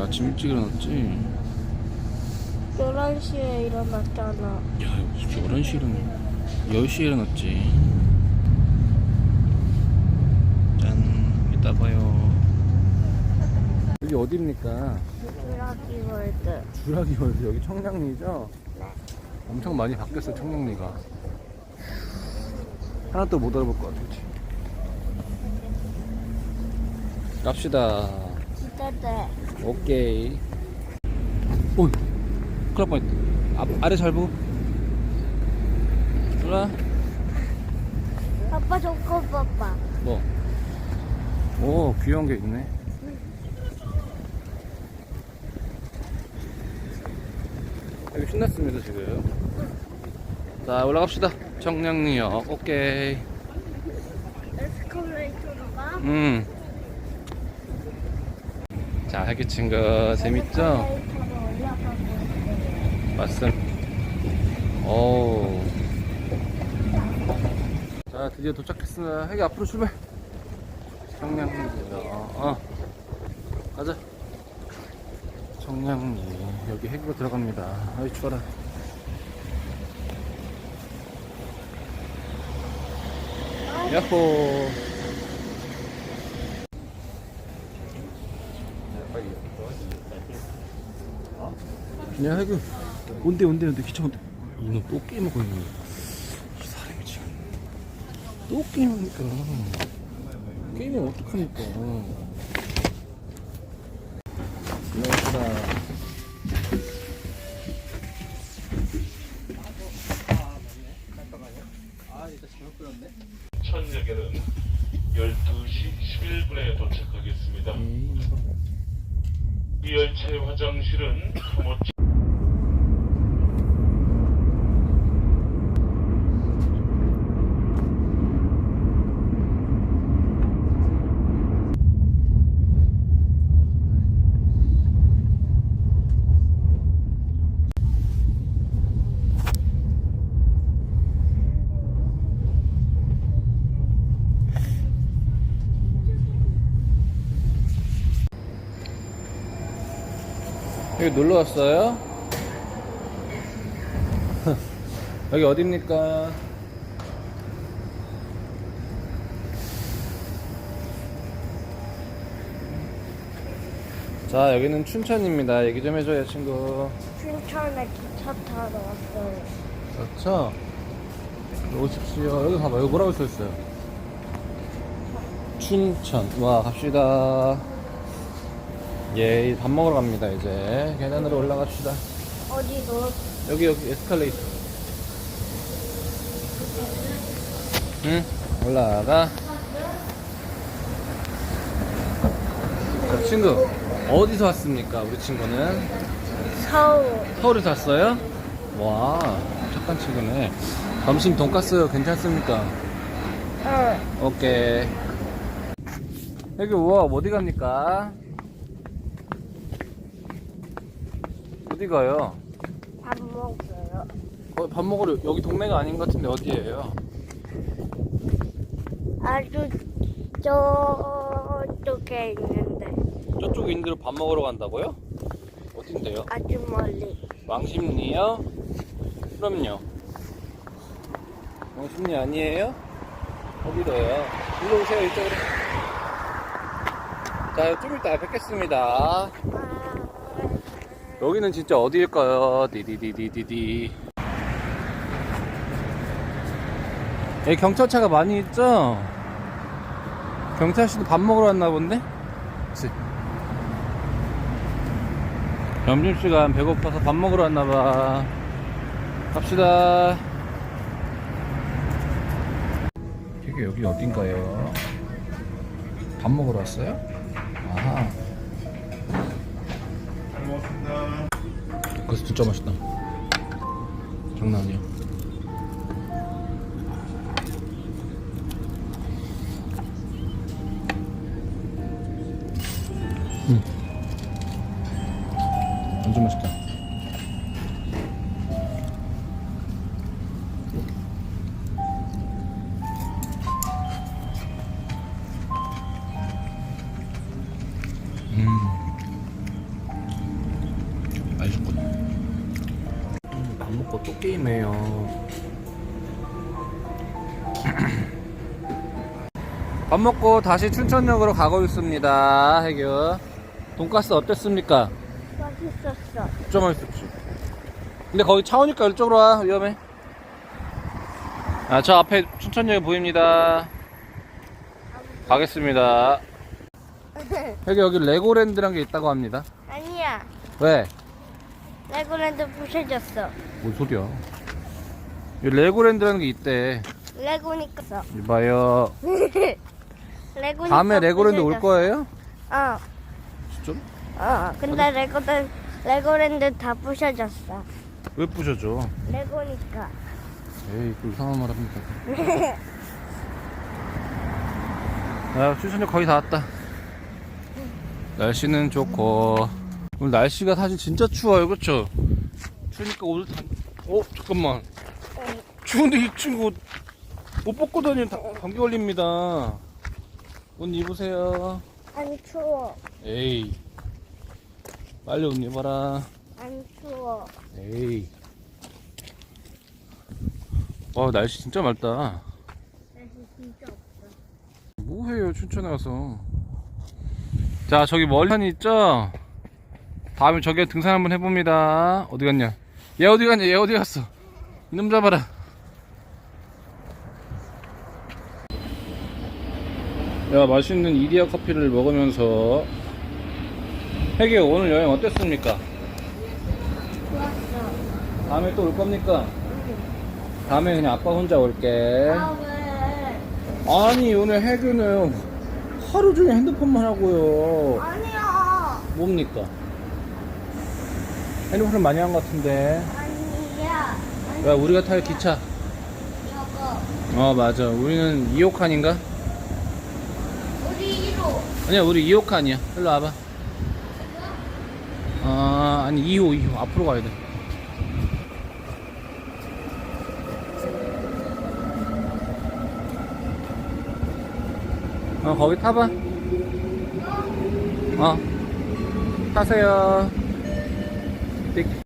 아침 일찍 일어났지? 11시에 일어났잖아. 야, 무슨 11시에 일어나 10시에 일어났지. 짠, 이따 봐요. 여기 어디입니까? 쭈라기 월드. 주라기 월드 여기 청량리죠? 엄청 많이 바뀌었어 청량리가 하나도 못 알아볼 것 같아 그치? 갑시다 돼. 오케이 오 큰일 날 뻔했다 아, 아래 잘 보고 올라 아빠 저거 봐봐. 뭐? 오 귀여운 게 있네 여기 신났습니다 지금 자 올라갑시다 청량리역 오케이 에스컬레이터로 가? 음. 자 해기 친구 재밌죠? 맞습니다. 오. 자 드디어 도착했습니다. 해기 앞으로 출발. 청량리역 어. 가자. 청량리. 여기 해기가 들어갑니다. 아이 추워라. 야호 야 해기 온대 온대 온대. 기차 온대 이놈 또 게임하고 있네 이 사람이 지금 또 게임하니까. 게임은 어떡하니까? 고맙다. 천역에는 12시 11분에 도착하겠습니다. 이 열차의 화장실은 여기 놀러 왔어요? 여기 어딥니까? 자 여기는 춘천입니다 얘기 좀 해줘요 친구 춘천에 기차 타러 왔어요. 그렇죠? 오십시오 여기 봐봐 여기 뭐라고 써있어요 춘천 와 갑시다 예 밥 먹으러 갑니다 이제 계단으로 올라갑시다 어디로? 여기 여기 에스컬레이터 응 올라가 자 친구 어디서 왔습니까 우리 친구는 서울. 서울에서 왔어요? 와 착한 친구네 점심 돈까스 괜찮습니까? 응. 오케이 여기 우와 어디 갑니까? 어디 가요? 밥 먹어요. 어, 밥 먹으러 여기 동네가 아닌 것 같은데 어디예요? 아주 저쪽에 있는데. 있는 데로 밥 먹으러 간다고요? 어딘데요? 아주 멀리. 왕십리요? 그럼요. 왕십리 아니에요? 어디로요? 일로 오세요, 이쪽으로. 자, 좀 이따 뵙겠습니다. 아, 여기는 진짜 어디일까요? 디디디디디디. 여기 경찰차가 많이 있죠? 경찰씨도 밥 먹으러 왔나 본데? 그치? 점심시간 배고파서 밥 먹으러 왔나봐. 갑시다. 되게 여기 어딘가요? 밥 먹으러 왔어요? 아하. 그래서 진짜 맛있다. 장난 아니야. 게임해요. 밥 먹고 다시 춘천역으로 가고 있습니다. 해규. 돈가스 어땠습니까? 맛있었어. 진짜 맛있었지. 근데 거기 차 오니까 이쪽으로 와. 위험해. 아, 저 앞에 춘천역이 보입니다. 가겠습니다. 여기 여기 레고랜드란 게 있다고 합니다. 아니야. 왜? 레고랜드 부셔졌어. 뭔 소리야? 여기 레고랜드라는 게 있대. 레고니까. 이봐요. 레고니까. 다음에 레고랜드 올 부셔졌어. 거예요? 어. 진짜? 어. 근데 레고랜드 레고랜드 다 부셔졌어. 왜 부셔줘? 레고니까. 에이, 그 이상한 말 합니다. 야, 춘천역 거의 다 왔다. 날씨는 좋고. 오늘 날씨가 사실 진짜 추워요, 그쵸? 추우니까 옷을 다, 어, 잠깐만. 추운데 이 친구 옷못 벗고 다니면 다 감기 걸립니다. 옷 입으세요. 안 추워. 에이. 빨리 옷 입어라. 안 추워. 에이. 와, 날씨 진짜 맑다. 날씨 진짜 없어. 뭐해요 춘천에 와서 자 저기 멀리 산이 있죠 다음에 저기 등산 한번 해봅니다 어디 갔냐 얘 어디 갔냐 얘 어디 갔어 이놈 잡아라 야 맛있는 이디야 커피를 먹으면서 해기 오늘 여행 어땠습니까? 좋았어. 다음에 또 올 겁니까? 다음에 그냥 아빠 혼자 올게 아 왜? 아니 오늘 해규는 하루 종일 핸드폰만 하고요 아니야. 뭡니까? 핸드폰을 많이 한 것 같은데 아니야. 야 우리가 탈 기차 여보. 어 맞아 우리는 2호 칸인가? 우리 1호. 아니야 우리 2호 칸이야 일로 와봐 아 아니 2호 2호 앞으로 가야 돼 어, 거기 타봐. 어, 타세요. প্রত্যেক